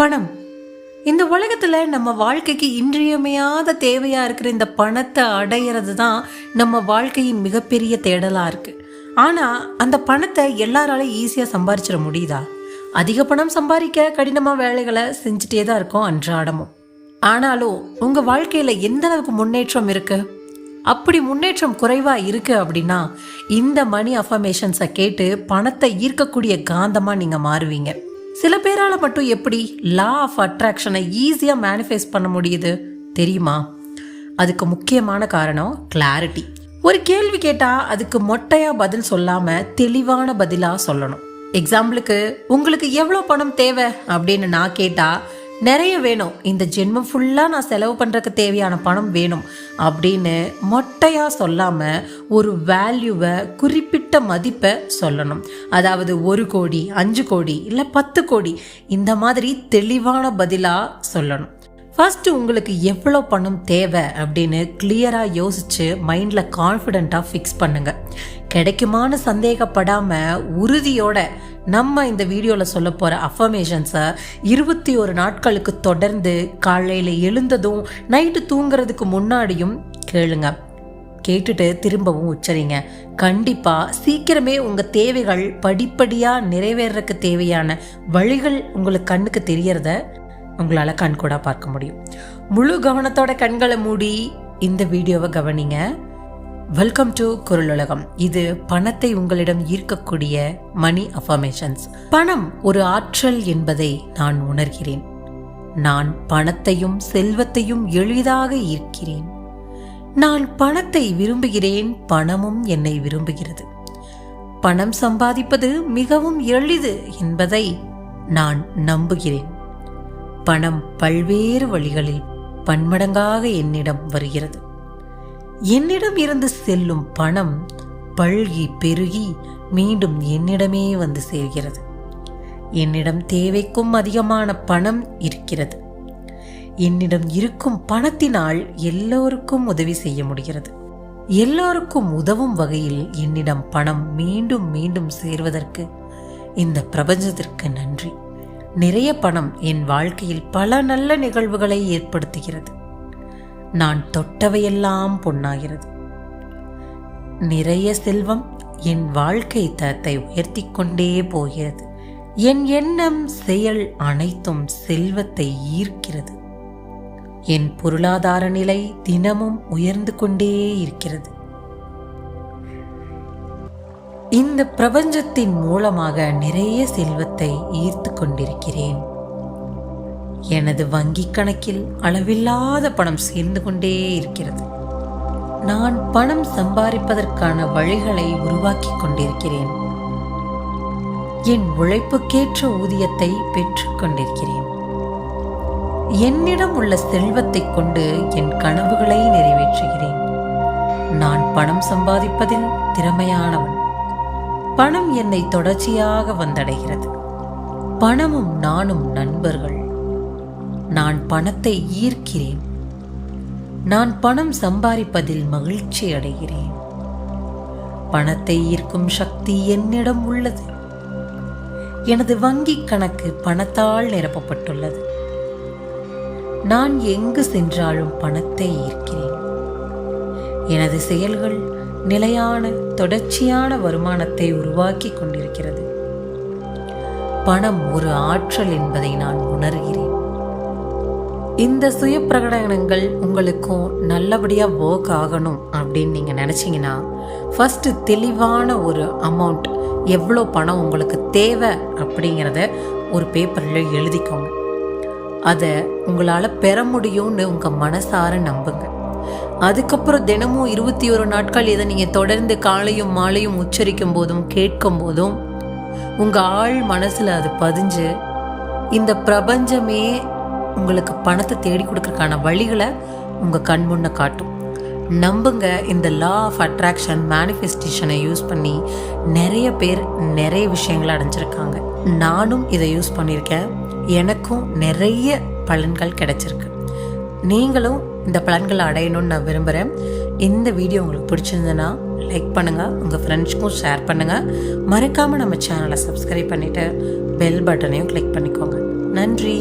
பணம். இந்த உலகத்தில் நம்ம வாழ்க்கைக்கு இன்றியமையாத தேவையாக இருக்கிற இந்த பணத்தை அடையிறது தான் நம்ம வாழ்க்கையின் மிகப்பெரிய தேடலாக இருக்குது ஆனால் அந்த பணத்தை எல்லாராலையும் ஈஸியாக சம்பாரிச்சிட முடியுதா? அதிக பணம் சம்பாதிக்க கடினமாக வேலைகளை செஞ்சுட்டே தான் இருக்கோம் அன்றாடமும். ஆனாலும் உங்கள் வாழ்க்கையில் எந்த அளவுக்கு முன்னேற்றம் இருக்குது அப்படி முன்னேற்றம் குறைவாக இருக்குது அப்படின்னா இந்த மணி அஃபர்மேஷன்ஸை கேட்டு பணத்தை ஈர்க்கக்கூடிய காந்தமாக நீங்கள் மாறுவீங்க. சில பேரால் மட்டும் எப்படி லா ஆஃப் அட்ராக்ஷனை ஈஸியாக மேனிஃபெஸ்ட் பண்ண முடியுது தெரியுமா? அதுக்கு முக்கியமான காரணம் கிளாரிட்டி ஒரு கேள்வி கேட்டால் அதுக்கு மொட்டையாக பதில் சொல்லாமல் தெளிவான பதிலாக சொல்லணும். எக்ஸாம்பிளுக்கு உங்களுக்கு எவ்வளோ பணம் தேவை அப்படின்னு நான் கேட்டால் நிறைய வேணும். இந்த ஜென்மம் ஃபுல்லாக நான் செலவு பண்ணுறதுக்கு தேவையான பணம் வேணும். அப்படின்னு மொட்டையாக சொல்லாமல் ஒரு வேல்யூவை குறிப்பிட்ட மதிப்பை சொல்லணும். அதாவது ஒரு கோடி அஞ்சு கோடி இல்லை பத்து கோடி இந்த மாதிரி தெளிவான பதிலாக சொல்லணும். ஃபஸ்ட்டு உங்களுக்கு எவ்வளோ பணம் தேவை அப்படின்னு கிளியராக யோசித்து மைண்டில் கான்ஃபிடெண்ட்டாக ஃபிக்ஸ் பண்ணுங்கள் கிடைக்குமான்னு சந்தேகப்படாமல் உறுதியோட நம்ம இந்த வீடியோவில் சொல்ல போகிற அஃபர்மேஷன்ஸை இருபத்தி ஒரு நாட்களுக்கு தொடர்ந்து காலையில் எழுந்ததும் நைட்டு தூங்குறதுக்கு முன்னாடியும் கேளுங்க. கேட்டுட்டு திரும்பவும் உச்சரிங்க. கண்டிப்பாக சீக்கிரமே உங்கள் தேவைகள் படிப்படியாக நிறைவேறக்கு தேவையான வழிகள் உங்களுக்கு கண்ணுக்கு தெரியறத உங்களால் கண்கூடா பார்க்க முடியும். முழு கவனத்தோட கண்களை மூடி இந்த வீடியோவை கவனிங்க. வெல்கம் டு குரலுலகம். இது பணத்தை உங்களிடம் ஈர்க்கக்கூடிய மணி அஃபர்மேஷன்ஸ். பணம் ஒரு ஆற்றல் என்பதை நான் உணர்கிறேன். நான் பணத்தையும் செல்வத்தையும் எளிதாக ஈர்க்கிறேன். நான் பணத்தை விரும்புகிறேன் பணமும் என்னை விரும்புகிறது. பணம் சம்பாதிப்பது மிகவும் எளிது என்பதை நான் நம்புகிறேன். பணம் பல்வேறு வழிகளில் பன்மடங்காக என்னிடம் வருகிறது. என்னிடம் இருந்து செல்லும் பணம் பல்கி பெருகி மீண்டும் என்னிடமே வந்து சேர்கிறது. என்னிடம் தேவைக்கும் அதிகமான பணம் இருக்கிறது. என்னிடம் இருக்கும் பணத்தினால் எல்லோருக்கும் உதவி செய்ய முடிகிறது. எல்லோருக்கும் உதவும் வகையில் என்னிடம் பணம் மீண்டும் மீண்டும் சேர்வதற்கு இந்த பிரபஞ்சத்திற்கு நன்றி. நிறைய பணம் என் வாழ்க்கையில் பல நல்ல நிகழ்வுகளை ஏற்படுத்துகிறது. நான் தொட்டவையெல்லாம் பொன்னாகிறது. நிறைய செல்வம் என் வாழ்க்கை தரத்தை உயர்த்தி கொண்டே போகிறது. என் எண்ணம் செயல் அனைத்தும் செல்வத்தை ஈர்க்கிறது. என் பொருளாதார நிலை தினமும் உயர்ந்து கொண்டே இருக்கிறது. இந்த பிரபஞ்சத்தின் மூலமாக நிறைய செல்வத்தை ஈர்த்து கொண்டிருக்கிறேன். எனது வங்கி கணக்கில் அளவில்லாத பணம் சேர்ந்து கொண்டே இருக்கிறது. நான் பணம் சம்பாதிப்பதற்கான வழிகளை உருவாக்கி கொண்டிருக்கிறேன். என் உழைப்புக்கேற்ற ஊதியத்தை பெற்றுக்கொண்டிருக்கிறேன் என்னிடம் உள்ள செல்வத்தை கொண்டு என் கனவுகளை நிறைவேற்றுகிறேன். நான் பணம் சம்பாதிப்பதில் திறமையானவன். பணம் என்னை தொடர்ச்சியாக வந்தடைகிறது. பணமும் நானும் நண்பர்கள். நான் பணத்தை ஈர்க்கிறேன். நான் பணம் சம்பாதிப்பதில் மகிழ்ச்சி அடைகிறேன். பணத்தை ஈர்க்கும் சக்தி என்னிடம் உள்ளது. எனது வங்கி கணக்கு பணத்தால் நிரப்பப்பட்டுள்ளது. நான் எங்கு சென்றாலும் பணத்தை ஈர்க்கிறேன். எனது செயல்கள் நிலையான தொடர்ச்சியான வருமானத்தை உருவாக்கி கொண்டிருக்கிறது. பணம் ஒரு ஆற்றல் என்பதை நான் உணர்கிறேன். இந்த சுய பிரகடனங்கள் உங்களுக்கும் நல்லபடியாக ஒர்க் ஆகணும் அப்படின்னு நீங்கள் நினச்சிங்கன்னா ஃபஸ்ட்டு தெளிவான ஒரு அமௌண்ட் எவ்வளோ பணம் உங்களுக்கு தேவை அப்படிங்கிறத ஒரு பேப்பரில் எழுதிக்கோங்க. அதை உங்களால் பெற முடியும்னு உங்கள் மனசார நம்புங்க. அதுக்கப்புறம் தினமும் இருபத்தி ஒரு நாட்கள் இதை நீங்கள் தொடர்ந்து காலையும் மாலையும் உச்சரிக்கும் போதும் கேட்கும் போதும் உங்கள் ஆள் மனசில் அது பதிஞ்சு இந்த பிரபஞ்சமே உங்களுக்கு பணத்தை தேடி கொடுக்கறதுக்கான வழிகளை உங்கள் கண் முன்ன காட்டும். நம்புங்க இந்த லா ஆஃப் அட்ராக்ஷன் மேனிஃபெஸ்டேஷனை யூஸ் பண்ணி நிறைய பேர் நிறைய விஷயங்களை அடைஞ்சிருக்காங்க. நானும் இதை யூஸ் பண்ணியிருக்கேன். எனக்கும் நிறைய பலன்கள் கிடைச்சிருக்கு. நீங்களும் இந்த பலன்களை அடையணும்னு நான் விரும்புகிறேன் இந்த வீடியோ உங்களுக்கு பிடிச்சிருந்ததுன்னா லைக் பண்ணுங்கள் உங்கள் ஃப்ரெண்ட்ஸ்க்கும் ஷேர் பண்ணுங்கள் மறக்காமல் நம்ம சேனலை சப்ஸ்கிரைப் பண்ணிவிட்டு பெல் பட்டனையும் கிளிக் பண்ணிக்கோங்க. நன்றி.